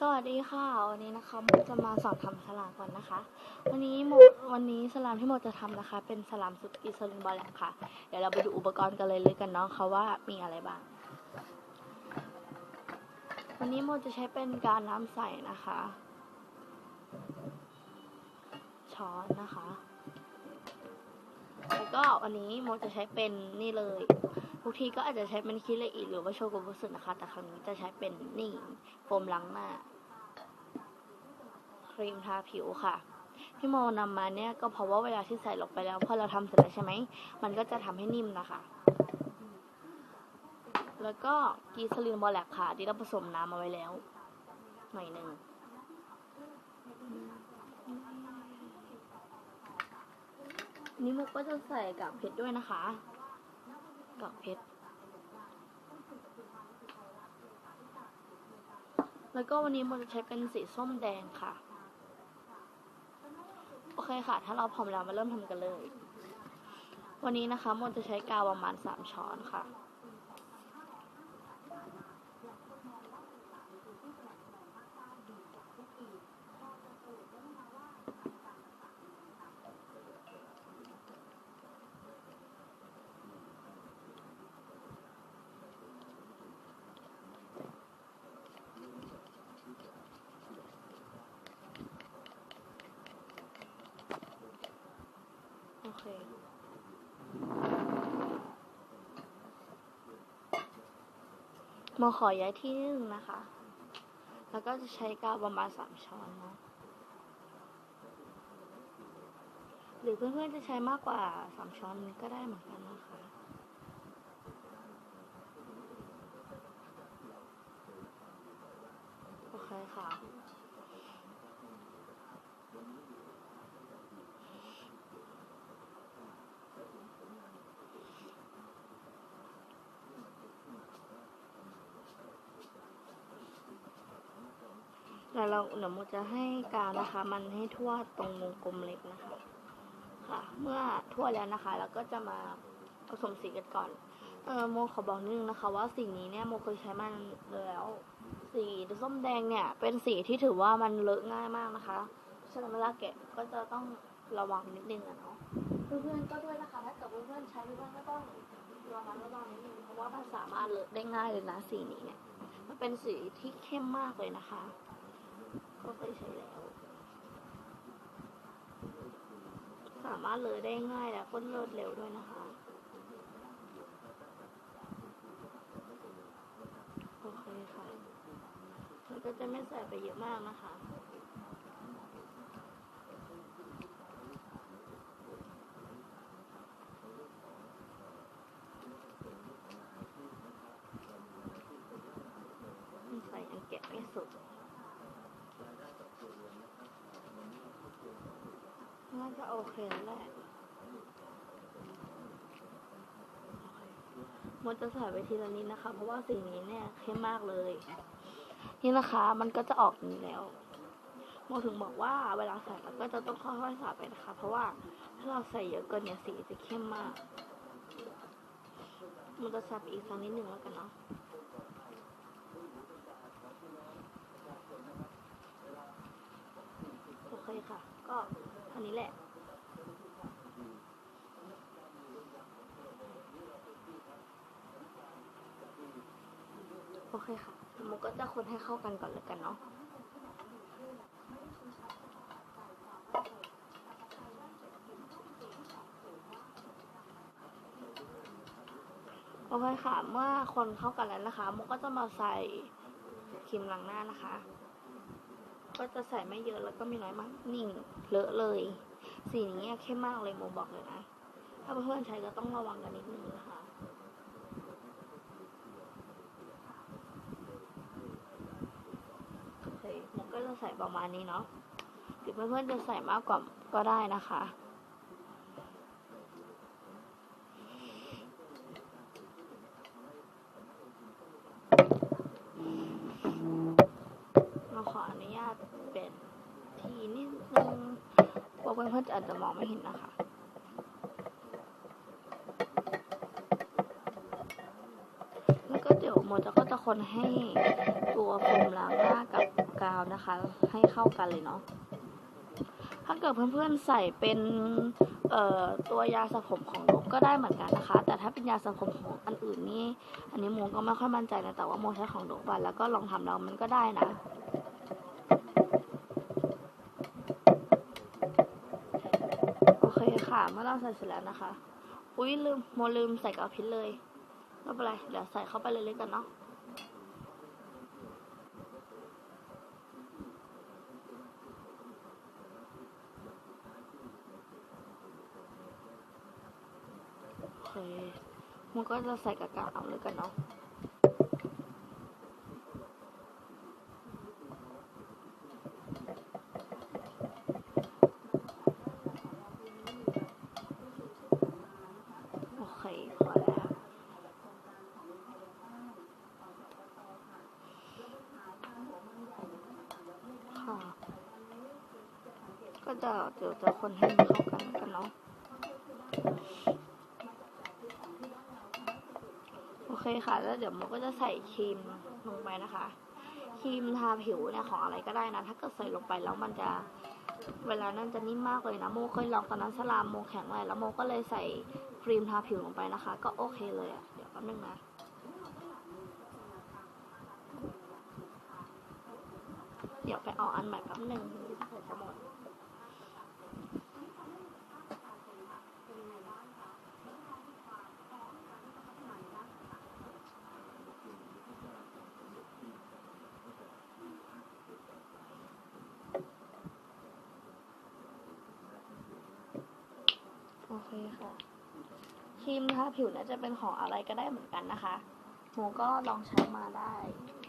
สวัสดีค่ะ วันนี้นะคะโมจะมาสอนทำสลามก่อนนะคะ วันนี้โมวันนี้สลามที่โมจะทำนะคะ เป็นสลามสุดอิสลินบอลแลกค่ะ เดี๋ยวเราไปดูอุปกรณ์กันเลยเลยกันเนาะค่ะว่ามีอะไรบ้าง วันนี้โมจะใช้เป็นการน้ำใสนะคะ ช้อนนะคะ แล้วก็วันนี้โมจะใช้เป็นนี่เลย ทุกทีก็อาจจะใช้เป็นคิเลอิหรือว่าโชกุบุสึนะคะ แต่ครั้งนี้จะใช้เป็นนี่โฟมล้างหน้า ครีมทาผิวค่ะ ที่โมนำมาเนี่ยก็เพราะว่าเวลาที่ใส่ลงไปแล้วพอเราทำเสร็จแล้วใช่ไหมมันก็จะทำให้นิ่มนะคะ แล้วก็กีซาลินบอแลกค่ะที่เราผสมน้ำมาไว้แล้วหน่อยหนึ่งนี่มุกก็จะใส่กากเพชรด้วยนะคะ กากเพชร แล้วก็วันนี้โมจะใช้เป็นสีส้มแดงค่ะ โอเคค่ะ ถ้าเราพร้อมแล้วมาเริ่มทำกันเลย วันนี้นะคะโมจะใช้กาวประมาณสามช้อนค่ะ โอเคโมขอย้ายที่นึงนะคะ แล้วก็จะใช้กาวประมาณสามช้อนเนาะ หรือเพื่อนๆจะใช้มากกว่าสามช้อนก็ได้เหมือนกันนะคะโอเคค่ะ เราเดี๋ยวโมจะให้กาวนะคะ มันให้ทั่วตรงวงกลมเล็กนะคะค่ะ เมื่อทั่วแล้วนะคะแล้วก็จะมาผสมสีกันก่อน เออโมขอบอกนิดนึงนะคะ ว่าสีนี้เนี่ยโมเคยใช้มันแล้ว สีส้มแดงเนี่ย เป็นสีที่ถือว่ามันเลอะง่ายมากนะคะฉะนั้นเวลาแกะก็จะต้องระวังนิดนึงอะเนาะเพื่อนๆก็ด้วยนะคะถ้าเกิดเพื่อนๆใช้เพื่อนก็ต้องระมัดระวังนิดนึงเพราะว่ามันสามารถเลอะได้ง่ายเลยนะสีนี้เนี่ยมันเป็นสีที่เข้มมากเลยนะคะ ก็เคยใช้แล้ว สามารถเลยได้ง่ายและก็รวดเร็วด้วยนะคะโอเคค่ะมันก็จะไม่ใส่ไปเยอะมากนะคะ ใส่ยังแกะไม่สุด น่าจะโอเคแล้วแหละมดจะใส่ไปทีละนิดนะคะ เพราะว่าสิ่งนี้เนี่ยเข้มมากเลย นี่นะคะ มันก็จะออกนี้แล้วโมถึงบอกว่าเวลาใส่เราก็จะต้องค่อยๆใส่ไปนะคะ เพราะว่าถ้าเราใส่เยอะเกินเนี่ยสีจะเข้มมาก มันจะใส่ไปอีกสักนิดหนึ่งแล้วกันเนาะโอเคค่ะ ก็ อันนี้แหละโอเคค่ะโมก็จะคนให้เข้ากันก่อนเลยกันเนาะโอเคค่ะ เมื่อคนเข้ากันแล้วนะคะโมก็จะมาใส่ครีมล้างหน้านะคะ ก็จะใส่ไม่เยอะแล้วก็ไม่น้อยมากนิ่งเลอะเลย สีนี้เข้มมากเลยโมบอกเลยนะ ถ้าเพื่อนๆใช้ก็ต้องระวังกันนิดนึงนะคะโอเคโมก็จะใส่ประมาณนี้เนาะหรือเพื่อนๆจะใส่มากกว่าก็ได้นะคะ เราข ออนุญาตเป็นทีนิดนึงกลัวเพื่อนๆอาจจะมองไม่เห็นนะคะแล้วก็เดี๋ยวโมจะก็จะคนให้ตัวโฟมล้างหน้ากับกาวนะคะ ให้เข้ากันเลยเนาะถ้าเกิดเพื่อนๆใส่เป็นเอ่อตัวยาสระผมของนกก็ได้เหมือนกันนะคะ แต่ถ้าเป็นยาสระผมของอันอื่นนี่อันนี้โมก็ไม่ค่อยมั่นใจนะแต่ว่าโมใช้ของนกไปแล้วก็ลองทำแล้วมันก็ได้นะ โอเค่ะ เมื่อเราใส่เสร็จแล้วนะคะ อุ้ยลืมโมลืมใส่กาวพิษเลยไม่เป็นไรเดี๋ยวใส่เข้าไปเลยๆกันเนาะโอเคมันก็จะใส่กับกาเอาเลยกันเนาะ โอเค พอแล้ว ค่ะ ก็จะเดี๋ยวจะคนให้มันเข้ากันกันเนาะโอเคค่ะ แล้วเดี๋ยวโมก็จะใส่ครีมลงไปนะคะ ครีมทาผิวเนี่ยของอะไรก็ได้นะ ถ้าเกิดใส่ลงไปแล้วมันจะเวลานั้นจะนิ่มมากเลยนะโมเคยลองตอนนั้นสลามโมแข็งเลยแล้วโมก็เลยใส่ครีมทาผิวลงไปนะคะ ก็โอเคเลยอะเดี๋ยวแป๊บนึงนะเดี๋ยวไปเอาอันใหม่แป๊บนึงใส่จะหมด เคค่ะครีมทาผิวเนี่ยจะเป็นของอะไรก็ได้เหมือนกันนะคะหมูก็ลองใช้มาได้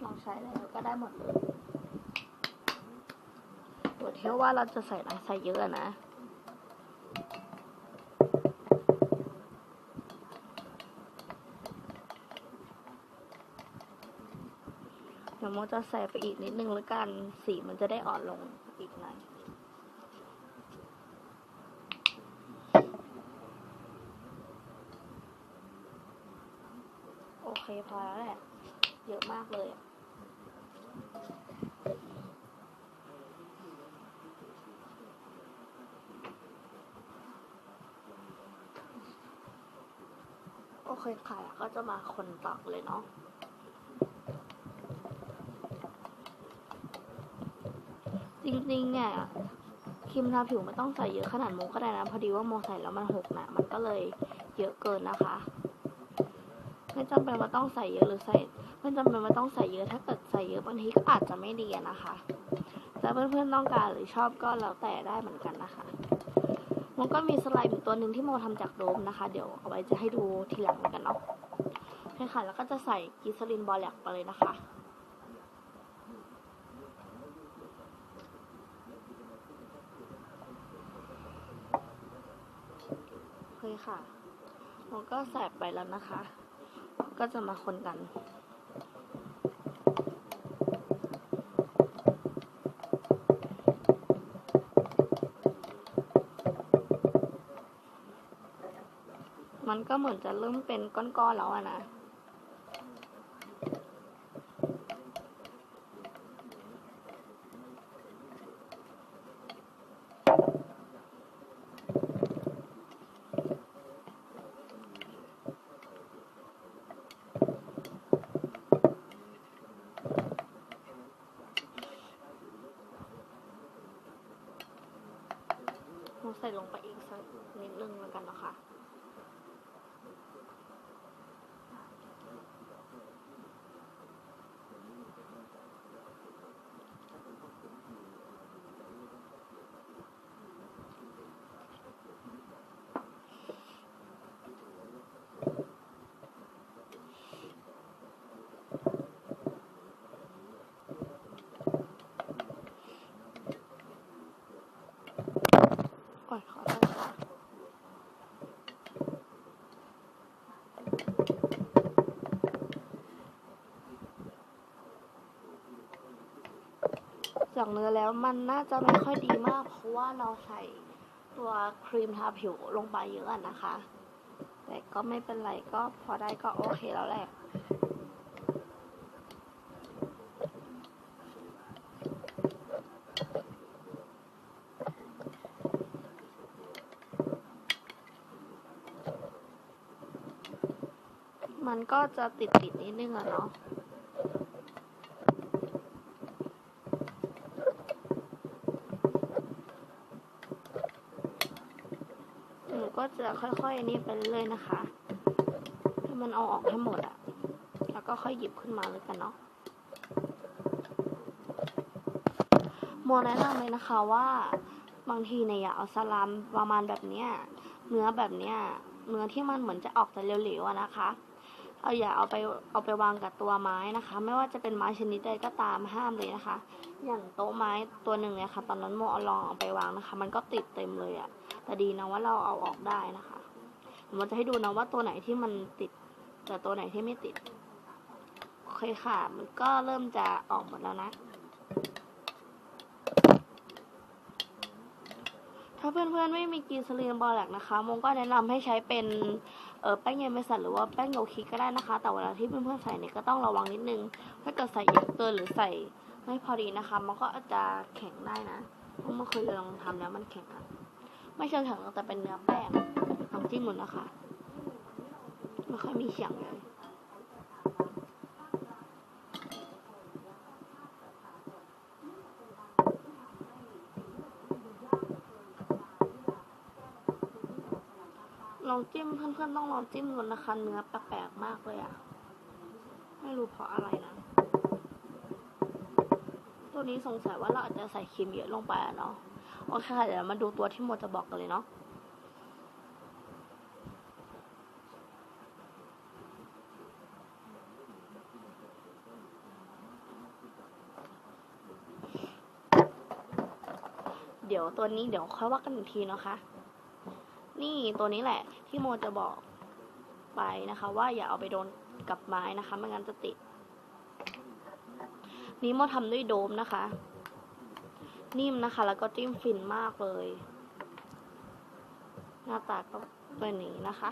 ลองใช้แล้วก็ได้หมดเลยตัวเที่ยวว่าเราจะใส่อะไรใส่เยอะนะเดี๋ยวโมจะใส่ไปอีกนิดนึงแล้วกัน สีมันจะได้อ่อนลงอีกหน่อย โอเคพอแล้วแหละ เยอะมากเลยโอเคค่ะก็จะมาคนต่อเลยเนาะจริงๆเนี่ยครีมทาผิวไม่ต้องใส่เยอะขนาดโมก็ได้นะ พอดีว่าโมใส่แล้วมันหกนะมันก็เลยเยอะเกินนะคะ ไม่จำเป็นว่าต้องใส่เยอะหรือใส่ไม่จำเป็นว่าต้องใส่เยอะ ถ้าเกิดใส่เยอะบางทีก็อาจจะไม่ดีนะคะ แต่เพื่อนๆต้องการหรือชอบก็แล้วแต่ได้เหมือนกันนะคะโมก็มีสไลด์อีกตัวหนึ่งที่โมทำจากโดมนะคะ เดี๋ยวเอาไว้จะให้ดูทีหลังกันเนาะโอเคค่ะ แล้วก็จะใส่กิสลินบอลแลกไปเลยนะคะโอเคค่ะเราก็ใส่ไปแล้วนะคะ ก็จะมาคนกัน มันก็เหมือนจะเริ่มเป็นก้อนๆแล้วอะนะ ใส่ลงไปอีกสักนิดนึงแล้วกันนะคะ จากเนื้อแล้วมันน่าจะไม่ค่อยดีมาก เพราะว่าเราใส่ตัวครีมทาผิวลงไปเยอะนะคะ แต่ก็ไม่เป็นไรก็พอได้ก็โอเคแล้วแหละมันก็จะติดติดนิดนึงอะเนาะ ก็จะค่อยๆอันนี้ไปเรื่อยๆนะคะให้มันเอาออกให้หมดอะแล้วก็ค่อยหยิบขึ้นมาเลยกันเนาะโมแนะนำเลยนะคะว่าบางทีเนี่ยอย่าเอาสลามประมาณแบบเนี้ยเนื้อแบบเนี้ยเนื้อที่มันเหมือนจะออกแต่เหลวๆนะคะ เอาอย่าเอาไปเอาไปวางกับตัวไม้นะคะ ไม่ว่าจะเป็นไม้ชนิดใดก็ตามห้ามเลยนะคะ อย่างโต๊ะไม้ตัวหนึ่งเนี่ยค่ะ ตอนนั้นโมเอาลองเอาไปวางนะคะ มันก็ติดเต็มเลยอะแต่ดีนะว่าเราเอาออกได้นะคะผมจะให้ดูนะว่าตัวไหนที่มันติด แต่ตัวไหนที่ไม่ติดโอเคค่ะ มันก็เริ่มจะออกหมดแล้วนะ ถ้าเพื่อนๆไม่มีกรีนสลีนบอลแลกนะคะมงก็แนะนำให้ใช้เป็นเออแป้งเยลเมสันหรือว่าแป้งโยคิก็ได้นะคะ แต่เวลาที่เพื่อนๆใส่เนี่ยก็ต้องระวังนิดนึงถ้าเกิดใส่เยอะเกินหรือใส่ไม่พอดีนะคะ มันก็อาจจะแข็งได้นะเพราะเมื่อเคยลองทำแล้วมันแข็งอะไม่เชิงแข็งแต่เป็นเนื้อแป้งลองจิ้มหมดนะคะไม่ค่อยมีเสียงเลย ลองจิ้มเพื่อนๆต้องลองจิ้มก่อนนะคะ เนื้อแปลกๆมากเลยอะไม่รู้เพราะอะไรนะ ตัวนี้สงสัยว่าเราอาจจะใส่ครีมเยอะลงไปอะเนาะโอเคค่ะเดี๋ยวมาดูตัวที่โมจะบอกกันเลยเนาะเดี๋ยวตัวนี้เดี๋ยวค่อยว่ากันอีกทีนะคะ นี่ตัวนี้แหละ ที่โมจะบอกไปนะคะ ว่าอย่าเอาไปโดนกับไม้นะคะไม่งั้นจะติด นี้โมทำด้วยโดมนะคะ นิ่มนะคะ แล้วก็จิ้มฟินมากเลย หน้าตาก็เป็นนี้นะคะ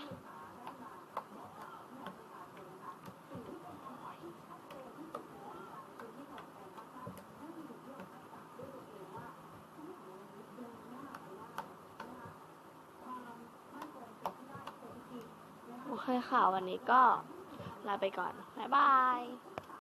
ค่ะ วันนี้ก็ลาไปก่อน บ๊ายบาย